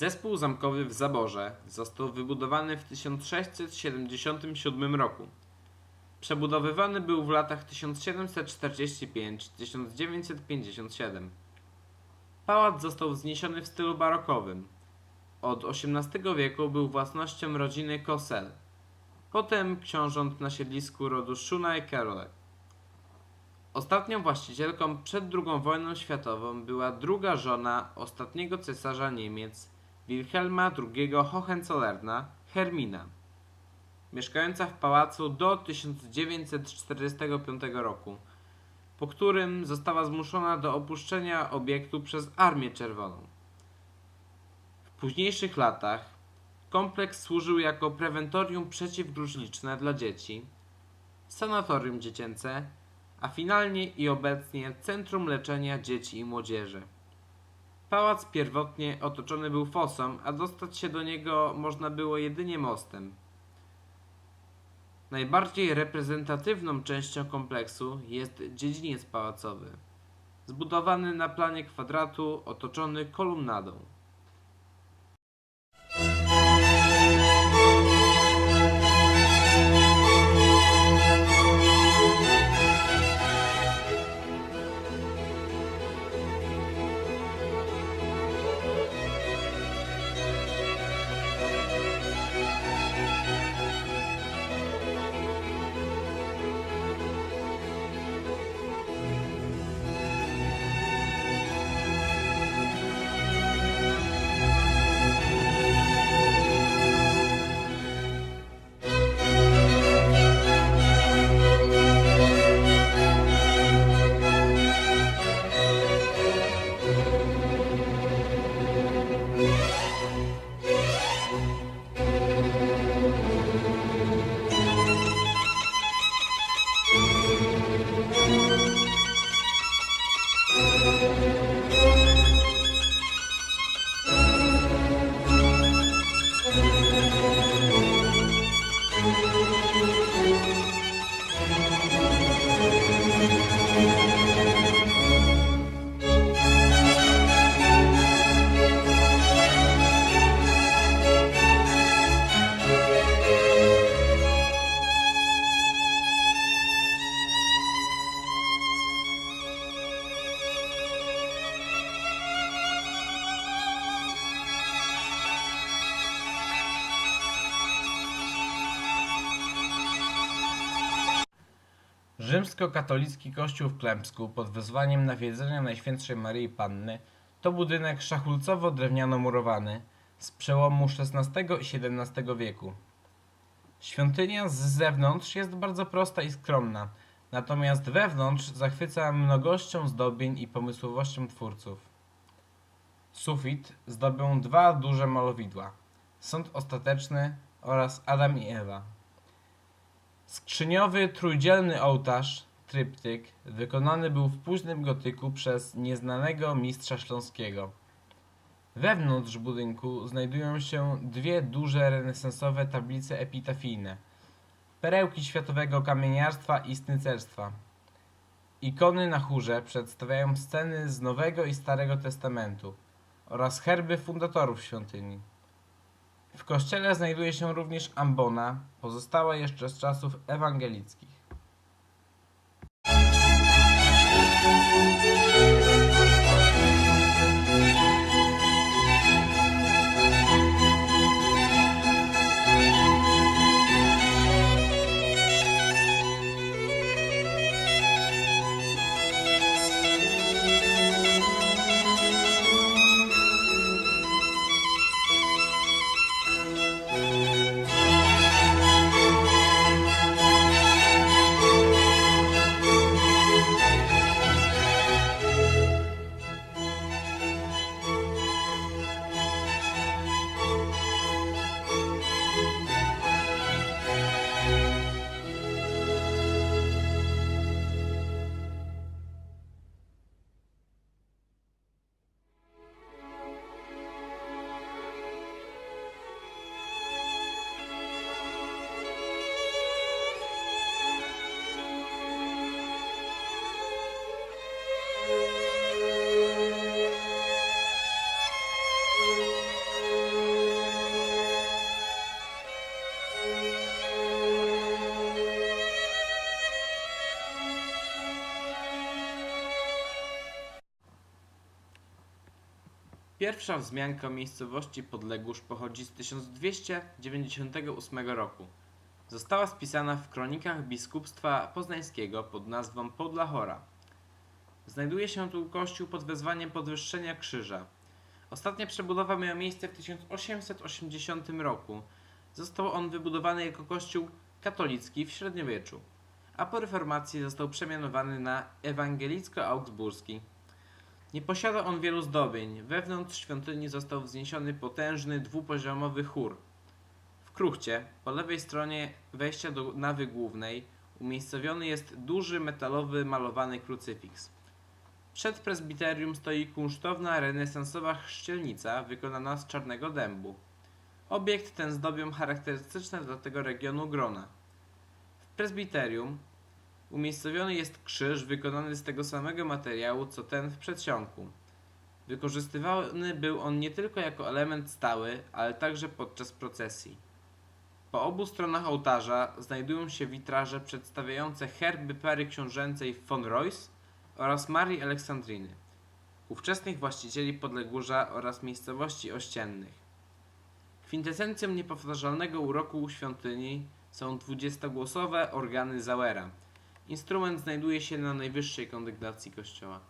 Zespół zamkowy w Zaborze został wybudowany w 1677 roku. Przebudowywany był w latach 1745-1957. Pałac został wzniesiony w stylu barokowym. Od XVIII wieku był własnością rodziny Kosel, potem książąt na siedlisku rodu Szuna i Karole. Ostatnią właścicielką przed II wojną światową była druga żona ostatniego cesarza Niemiec, Wilhelma II Hohenzollerna, Hermina, mieszkająca w pałacu do 1945 roku, po którym została zmuszona do opuszczenia obiektu przez Armię Czerwoną. W późniejszych latach kompleks służył jako prewentorium przeciwgruźliczne dla dzieci, sanatorium dziecięce, a finalnie i obecnie Centrum Leczenia Dzieci i Młodzieży. Pałac pierwotnie otoczony był fosą, a dostać się do niego można było jedynie mostem. Najbardziej reprezentatywną częścią kompleksu jest dziedziniec pałacowy, zbudowany na planie kwadratu otoczony kolumnadą. Rzymskokatolicki kościół w Klępsku pod wezwaniem nawiedzenia Najświętszej Maryi Panny to budynek szachulcowo-drewniano-murowany z przełomu XVI i XVII wieku. Świątynia z zewnątrz jest bardzo prosta i skromna, natomiast wewnątrz zachwyca mnogością zdobień i pomysłowością twórców. Sufit zdobią dwa duże malowidła Sąd Ostateczny oraz Adam i Ewa. Skrzyniowy trójdzielny ołtarz, tryptyk, wykonany był w późnym gotyku przez nieznanego mistrza śląskiego. Wewnątrz budynku znajdują się dwie duże renesansowe tablice epitafijne, perełki światowego kamieniarstwa i snycerstwa. Ikony na chórze przedstawiają sceny z Nowego i Starego Testamentu oraz herby fundatorów świątyni. W kościele znajduje się również ambona, pozostała jeszcze z czasów ewangelickich. Pierwsza wzmianka o miejscowości Podlegórz pochodzi z 1298 roku. Została spisana w kronikach biskupstwa poznańskiego pod nazwą Podlachora. Znajduje się tu kościół pod wezwaniem podwyższenia krzyża. Ostatnia przebudowa miała miejsce w 1880 roku. Został on wybudowany jako kościół katolicki w średniowieczu, a po reformacji został przemianowany na ewangelicko-augsburski. Nie posiada on wielu zdobień. Wewnątrz świątyni został wzniesiony potężny dwupoziomowy chór. W kruchcie, po lewej stronie wejścia do nawy głównej, umiejscowiony jest duży metalowy malowany krucyfiks. Przed prezbiterium stoi kunsztowna renesansowa chrzcielnica wykonana z czarnego dębu. Obiekt ten zdobią charakterystyczne dla tego regionu grona. W prezbiterium umiejscowiony jest krzyż wykonany z tego samego materiału co ten w przedsionku. Wykorzystywany był on nie tylko jako element stały, ale także podczas procesji. Po obu stronach ołtarza znajdują się witraże przedstawiające herby pary książęcej von Royce oraz Marii Aleksandriny, ówczesnych właścicieli Podlegórza oraz miejscowości ościennych. Kwintesencją niepowtarzalnego uroku świątyni są dwudziestogłosowe organy Zauera. Instrument znajduje się na najwyższej kondygnacji kościoła.